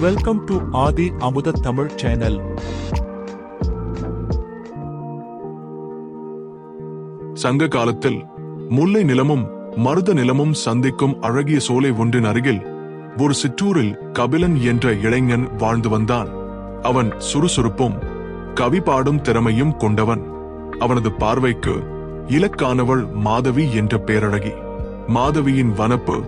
Welcome to ஆதி அமுத Tamil channel சங்க காலத்தில் முல்லை நிலமும் மருத நிலமும் சந்திக்கும் அழகிய சோலை ஒன்றின் அருகில் ஒரு சிற்றூரில் கபிலன் என்ற இளைஞன் வாழ்ந்து வந்தான். அவன் சுறுசுறுப்பும் கவி பாடும் திறமையும் கொண்டவன். அவனது பார்வைக்கு இலக்கானவள் மாதவி என்ற பேரழகி. மாதவியின் வனப்பு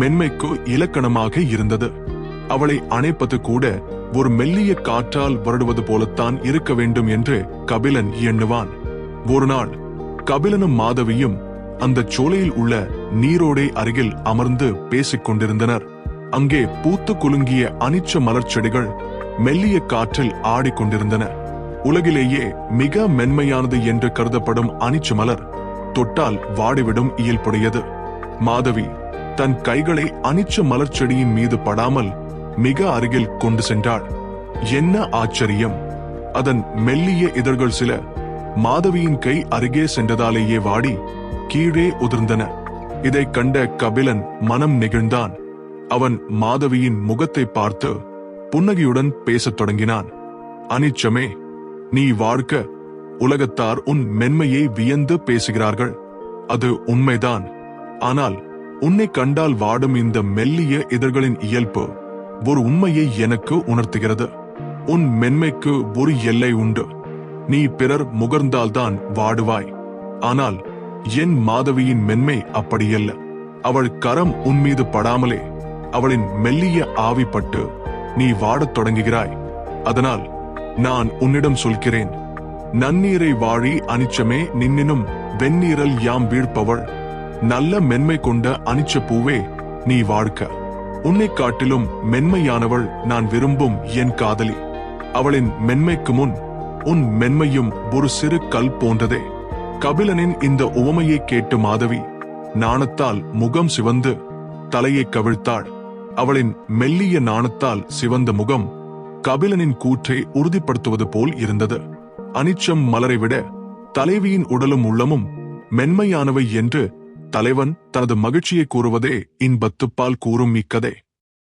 மென்மைக்கு இலக்கணமாக இருந்தது. அவளை அணைப்பது கூட ஒரு மெல்லிய காற்றால் வருடுவது போலத்தான் இருக்க வேண்டும் என்று கபிலன் எண்ணுவான். ஒரு நாள் கபிலனும் மாதவியும் அந்த சோலையில் உள்ள நீரோடை அருகில் அமர்ந்து பேசிக் கொண்டிருந்தனர். அங்கே பூத்து குலுங்கிய அனிச்ச மலர் செடிகள் மெல்லிய காற்றில் ஆடிக்கொண்டிருந்தன உலகிலேயே மிக மென்மையானது என்று கருதப்படும் அனிச்சு மலர் தொட்டால் வாடிவிடும் இயல்புடையது. மாதவி தன் கைகளை அனிச்ச மலர் செடியின் மீது படாமல் மிக அருகில் கொண்டு சென்றாள். என்ன ஆச்சரியம். அதன் மெல்லிய இதழ்கள் சில மாதவியின் கை அருகே சென்றதாலேயே வாடி கீழே உதிர்ந்தன. இதைக் கண்ட கபிலன் மனம் நெகிழ்ந்தான். அவன் மாதவியின் முகத்தை பார்த்து புன்னகையுடன் பேசத் தொடங்கினான். அனிச்சமே நீ வாழ்க்க உலகத்தார் உன் மென்மையை வியந்து பேசுகிறார்கள். அது உண்மைதான். ஆனால் உன்னை கண்டால் வாடும் இந்த மெல்லிய இதழ்களின் இயல்பு ஒரு உண்மையை எனக்கு உணர்த்துகிறது. உன் மென்மைக்கு ஒரு எல்லை உண்டு. நீ பிறர் முகர்ந்தால்தான் வாடுவாய். ஆனால் என் மாதவியின் மென்மை அப்படியல்ல. அவள் கரம் உன் மீது படாமலே. அவளின் மெல்லிய ஆவிப்பட்டு நீ வாடத் தொடங்குகிறாய். அதனால் நான் உன்னிடம் சொல்கிறேன். நன்னீரை வாழி அனிச்சமே நின்னினும் வெந்நீரல் யாம் வீழ்ப்பவள். நல்ல மென்மை கொண்ட அனிச்ச பூவே நீ வாழ்க்க. உன்னை காட்டிலும் மென்மையானவள் நான் விரும்பும் என் காதலி. அவளின் மென்மைக்கு முன் உன் மென்மையும் ஒரு சிறு கல் போன்றதே. கபிலனின் இந்த உவமையை கேட்டு மாதவி நாணத்தால் முகம் சிவந்து தலையை கவிழ்த்தாள். அவளின் மெல்லிய நாணத்தால் சிவந்த முகம் கபிலனின் கூற்றை உறுதிப்படுத்துவது போல் இருந்தது. அனிச்சம் மலரை விட தலைவியின் உடலும் உள்ளமும் மென்மையானவை என்று தலைவன் தனது மகிழ்ச்சியை கூறுவதே இன்பத்துப்பால் கூறும் இக்கதை